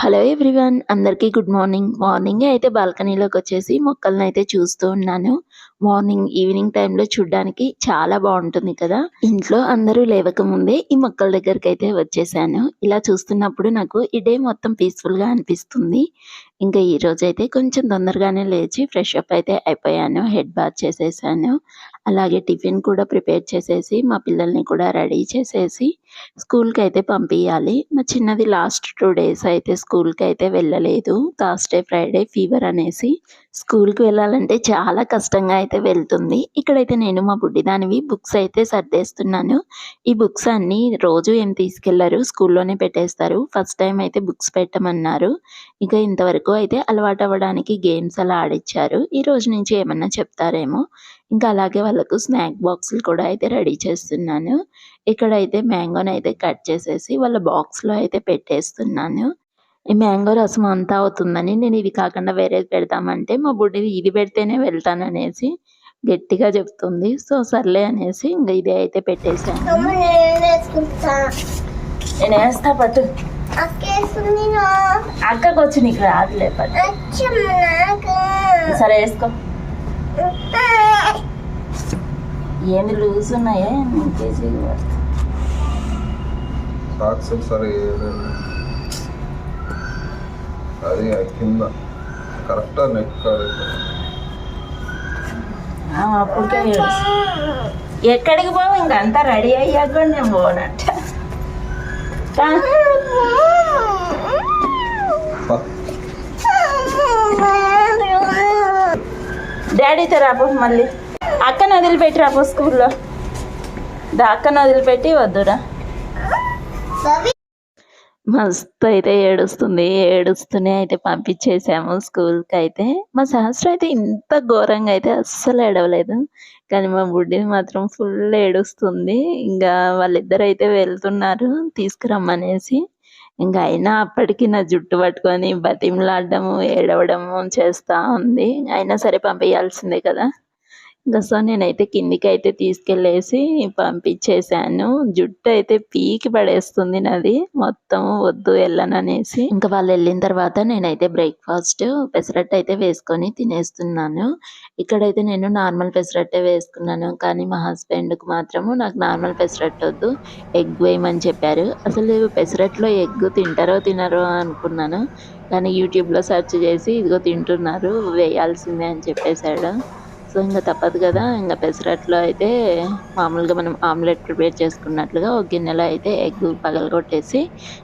Hello everyone అందరికీ good morning. Morning అయితే బాల్కనీలోకి వచ్చేసి మొక్కలను అయితే చూస్తూ ఉన్నాను. మార్నింగ్ ఈవినింగ్ టైంలో చూడడానికి చాలా బాగుంటుంది కదా. ఇంట్లో అందరూ లేవకముందే ఈ మొక్కల దగ్గరికి అయితే వచ్చేసాను. ఇలా చూస్తున్నప్పుడు నాకు ఈ డే మొత్తం పీస్ఫుల్గా అనిపిస్తుంది. ఇంకా ఈ రోజు అయితే కొంచెం తొందరగానే లేచి ఫ్రెష్ అప్ అయితే అయిపోయాను. హెడ్ బాత్ చేసేసాను. అలాగే టిఫిన్ కూడా ప్రిపేర్ చేసేసి మా పిల్లల్ని కూడా రెడీ చేసేసి స్కూల్కి అయితే పంపించాలి మా చిన్నది లాస్ట్ టూ డేస్ అయితే స్కూల్కి అయితే వెళ్ళలేదు. థర్స్డే ఫ్రైడే ఫీవర్ అనేసి స్కూల్కి వెళ్ళాలంటే చాలా కష్టంగా అయితే వెళ్తుంది. ఇక్కడైతే నేను మా బుడ్డిదానివి బుక్స్ అయితే సర్దేస్తున్నాను. ఈ బుక్స్ అన్ని రోజు ఏం తీసుకెళ్ళరు స్కూల్లోనే పెట్టేస్తారు. ఫస్ట్ టైం అయితే బుక్స్ పెట్టమన్నారు. ఇక ఇంతవరకు అయితే అలవాటు అవ్వడానికి గేమ్స్ అలా ఆడిచ్చారు. ఈ రోజు నుంచి ఏమన్నా చెప్తారేమో? ఇంకా అలాగే వాళ్ళకు స్నాక్ బాక్సులు కూడా అయితే రెడీ చేస్తున్నాను. ఇక్కడైతే మ్యాంగోని అయితే కట్ చేసేసి వాళ్ళ బాక్స్లో అయితే పెట్టేస్తున్నాను. ఈ మ్యాంగో రసం అంతా అవుతుందని నేను ఇది కాకుండా వేరేది పెడతామంటే మా బుడ్డిది ఇది పెడితేనే వెళ్తాననేసి గట్టిగా చెప్తుంది. సో సర్లే అనేసి ఇంకా ఇది అయితే పెట్టేశాను. అమ్మ నేను వేస్తా పట్టు. అక్కకు వచ్చి నీకు రాదులే పట్టు. సరే వేసుకో. ఏంది లూజ్ ఉన్నాయా? కేజీ సాక్స్ ఒకసారి అది కింద. కరెక్ట్ నెక్ ఏడుస్తా. ఎక్కడికి పోవు? ఇంకా అంతా రెడీ అయ్యాక నేను పోనట్ట. డాడీతో రాపో మళ్ళీ. అక్కను వదిలిపెట్టి రాపో స్కూల్లో. దా అక్కను వదిలిపెట్టి వద్దురా. మస్తు అయితే ఏడుస్తుంది ఏడుస్తూనే అయితే పంపించేసాము స్కూల్కి అయితే మా శాస్త్రం అయితే ఇంత ఘోరంగా అయితే అస్సలు ఏడవలేదు. కానీ మా బుడ్డిని మాత్రం ఫుల్ ఏడుస్తుంది. ఇంకా వాళ్ళిద్దరు అయితే వెళ్తున్నారు తీసుకురమ్మనేసి. ఇంకా అయినా అప్పటికి నా జుట్టు పట్టుకొని బతిమలాడము ఏడవడము చేస్తూ ఉంది. అయినా సరే పంపించాల్సిందే కదా. సో నేనైతే కిందికి అయితే తీసుకెళ్ళేసి పంపించేశాను. జుట్టు అయితే పీకి పడేస్తుంది నాది. మొత్తం వద్దు వెళ్ళననేసి. ఇంకా వాళ్ళు వెళ్ళిన తర్వాత నేనైతే బ్రేక్ఫాస్ట్ పెసరట్టు అయితే వేసుకొని తినేస్తున్నాను. ఇక్కడైతే నేను నార్మల్ పెసరట్టే వేసుకున్నాను. కానీ మా హస్బెండ్కి మాత్రము నాకు నార్మల్ పెసరట్టు వద్దు. ఎగ్ వేయమని చెప్పారు. అసలు పెసరట్లో ఎగ్ తింటారో తినరో అనుకున్నాను. కానీ యూట్యూబ్లో సెర్చ్ చేసి ఇదిగో తింటున్నారు. వేయాల్సిందే అని చెప్పేశాడు. సో ఇంకా తప్పదు కదా. ఇంకా పెసరట్లో అయితే మామూలుగా మనం ఆమ్లెట్ ప్రిపేర్ చేసుకున్నట్లుగా ఒక గిన్నెలో అయితే ఎగ్ పగలగొట్టేసి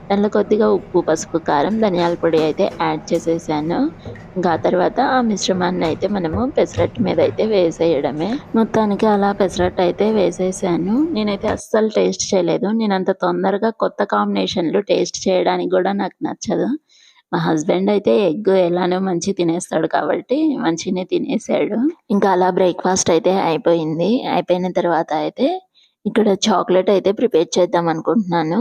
దానిలో కొద్దిగా ఉప్పు పసుపు కారం ధనియాల పొడి అయితే యాడ్ చేసేసాను. ఇంకా తర్వాత ఆ మిశ్రమాన్ని అయితే మనము పెసరట్టు మీద అయితే వేసేయడమే. మొత్తానికి అలా పెసరట్ అయితే వేసేసాను. నేనైతే అస్సలు టేస్ట్ చేయలేదు. నేను అంత తొందరగా కొత్త కాంబినేషన్లు టేస్ట్ చేయడానికి కూడా నాకు నచ్చదు. మా హస్బెండ్ అయితే ఎగ్ ఎలానో మంచి తినేస్తాడు కాబట్టి మంచిగానే తినేసాడు. ఇంకా అలా బ్రేక్ఫాస్ట్ అయితే అయిపోయింది. అయిపోయిన తర్వాత అయితే ఇక్కడ చాక్లెట్ అయితే ప్రిపేర్ చేద్దాం అనుకుంటున్నాను.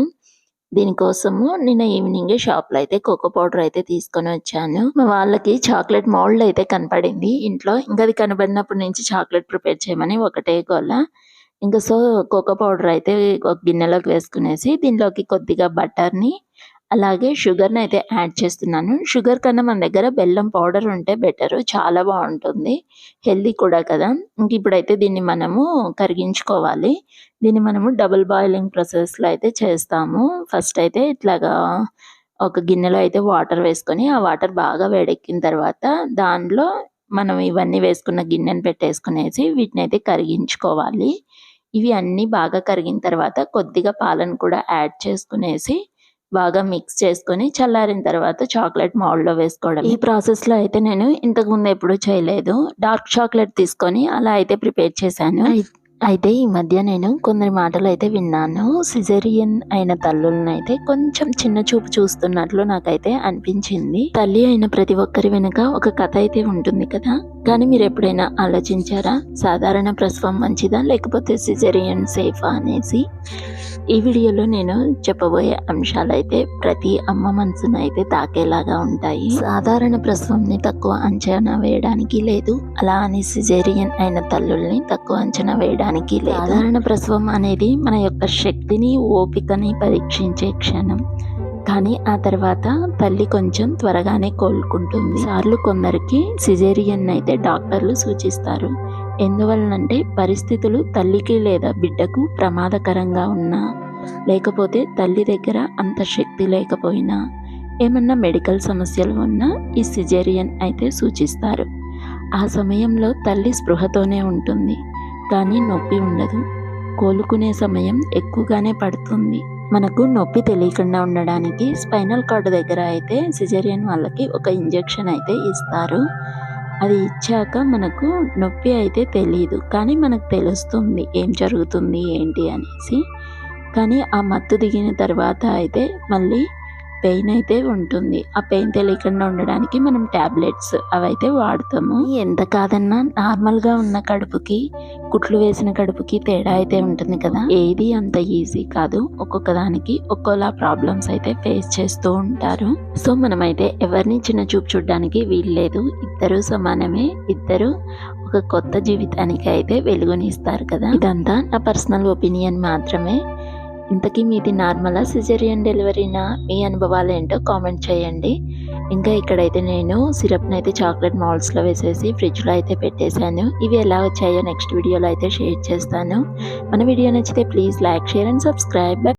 దీనికోసము నిన్న ఈవినింగ్ షాప్లో అయితే కోకో పౌడర్ అయితే తీసుకొని వచ్చాను. మా వాళ్ళకి చాక్లెట్ మోల్డ్ అయితే కనపడింది. ఇంట్లో ఇంకా అది కనబడినప్పటి నుంచి చాక్లెట్ ప్రిపేర్ చేయమని ఒకటే గోల. ఇంకా సో కోకో పౌడర్ అయితే ఒక గిన్నెలోకి వేసుకునేసి దీనిలోకి కొద్దిగా బటర్ని అలాగే షుగర్ని అయితే యాడ్ చేస్తున్నాను. షుగర్ కన్నా మన దగ్గర బెల్లం పౌడర్ ఉంటే బెటర్ చాలా బాగుంటుంది. హెల్దీ కూడా కదా. ఇంక ఇప్పుడైతే దీన్ని మనము కరిగించుకోవాలి. దీన్ని మనము డబుల్ బాయిలింగ్ ప్రాసెస్లో అయితే చేస్తాము. ఫస్ట్ అయితే ఇట్లాగా ఒక గిన్నెలో అయితే వాటర్ వేసుకొని ఆ వాటర్ బాగా వేడెక్కిన తర్వాత దానిలో మనం ఇవన్నీ వేసుకున్న గిన్నెను పెట్టేసుకునేసి వీటిని అయితే కరిగించుకోవాలి. ఇవి అన్నీ బాగా కరిగిన తర్వాత కొద్దిగా పాలను కూడా యాడ్ చేసుకునేసి బాగా మిక్స్ చేసుకొని చల్లారిన తర్వాత చాక్లెట్ మౌల్డ్లో వేసుకోవడం ఈ ప్రాసెస్లో అయితే నేను ఇంతకు ముందు ఎప్పుడూ చేయలేదు. డార్క్ చాక్లెట్ తీసుకొని అలా అయితే ప్రిపేర్ చేశాను. అయితే ఈ మధ్య నేను కొందరి మాటలు అయితే విన్నాను. సిజేరియన్ అయిన తల్లులను అయితే కొంచెం చిన్న చూపు చూస్తున్నట్లు నాకైతే అనిపించింది. తల్లి అయిన ప్రతి ఒక్కరి వెనుక ఒక కథ అయితే ఉంటుంది కదా. కానీ మీరు ఎప్పుడైనా ఆలోచించారా? సాధారణ ప్రసవం మంచిదా? లేకపోతే సిజేరియన్ సేఫా అనేసి? ఈ వీడియోలో నేను చెప్పబోయే అంశాలు అయితే ప్రతి అమ్మ మనసును అయితే తాకేలాగా ఉంటాయి. సాధారణ ప్రసవంని తక్కువ అంచనా వేయడానికి లేదు. అలా అని సిజేరియన్ అయిన తల్లుల్ని తక్కువ అంచనా వేయడానికి లేదు. సాధారణ ప్రసవం అనేది మన యొక్క శక్తిని ఓపికని పరీక్షించే క్షణం. కానీ ఆ తర్వాత తల్లి కొంచెం త్వరగానే కోలుకుంటుంది. సార్లు కొందరికి సిజేరియన్ అయితే డాక్టర్లు సూచిస్తారు. ఎందువలనంటే పరిస్థితులు తల్లికి లేదా బిడ్డకు ప్రమాదకరంగా ఉన్నా లేకపోతే తల్లి దగ్గర అంత శక్తి లేకపోయినా ఏమన్నా మెడికల్ సమస్యలు ఉన్నా ఈ సిజేరియన్ అయితే సూచిస్తారు. ఆ సమయంలో తల్లి స్పృహతోనే ఉంటుంది. కానీ నొప్పి ఉండదు. కోలుకునే సమయం ఎక్కువగానే పడుతుంది. మనకు నొప్పి తెలియకుండా ఉండడానికి స్పైనల్ కార్డ్ దగ్గర అయితే సిజేరియన్ వాళ్ళకి ఒక ఇంజెక్షన్ అయితే ఇస్తారు. అది ఇచ్చాక మనకు నొప్పి అయితే తెలియదు కానీ మనకు తెలుస్తుంది ఏం జరుగుతుంది ఏంటి అనేసి. కానీ ఆ మత్తు దిగిన తర్వాత అయితే మళ్ళీ పెయిన్ అయితే ఉంటుంది. ఆ పెయిన్ తెలియకుండా ఉండడానికి మనం ట్యాబ్లెట్స్ అవైతే వాడతాము. ఎంత కాదన్నా నార్మల్గా ఉన్న కడుపుకి కుట్లు వేసిన కడుపుకి తేడా అయితే ఉంటుంది కదా. ఏది అంత ఈజీ కాదు. ఒక్కొక్క దానికి ఒక్కోలా ప్రాబ్లమ్స్ అయితే ఫేస్ చేస్తూ ఉంటారు. సో మనమైతే ఎవరిని చిన్న చూపు చూడడానికి వీల్లేదు. ఇద్దరు సమానమే. ఇద్దరు ఒక కొత్త జీవితానికి అయితే వెలుగునిస్తారు కదా. ఇదంతా నా పర్సనల్ ఒపీనియన్ మాత్రమే. ఇంతకీ మీది నార్మలా సిజేరియన్ డెలివరీనా మీ అనుభవాలు ఏంటో కామెంట్ చేయండి. ఇంకా ఇక్కడైతే నేను సిరప్ని అయితే చాక్లెట్ మాల్స్లో వేసేసి ఫ్రిడ్జ్లో అయితే పెట్టేశాను. ఇవి ఎలా వచ్చాయో నెక్స్ట్ వీడియోలో అయితే షేర్ చేస్తాను. మన వీడియో నచ్చితే please like share and subscribe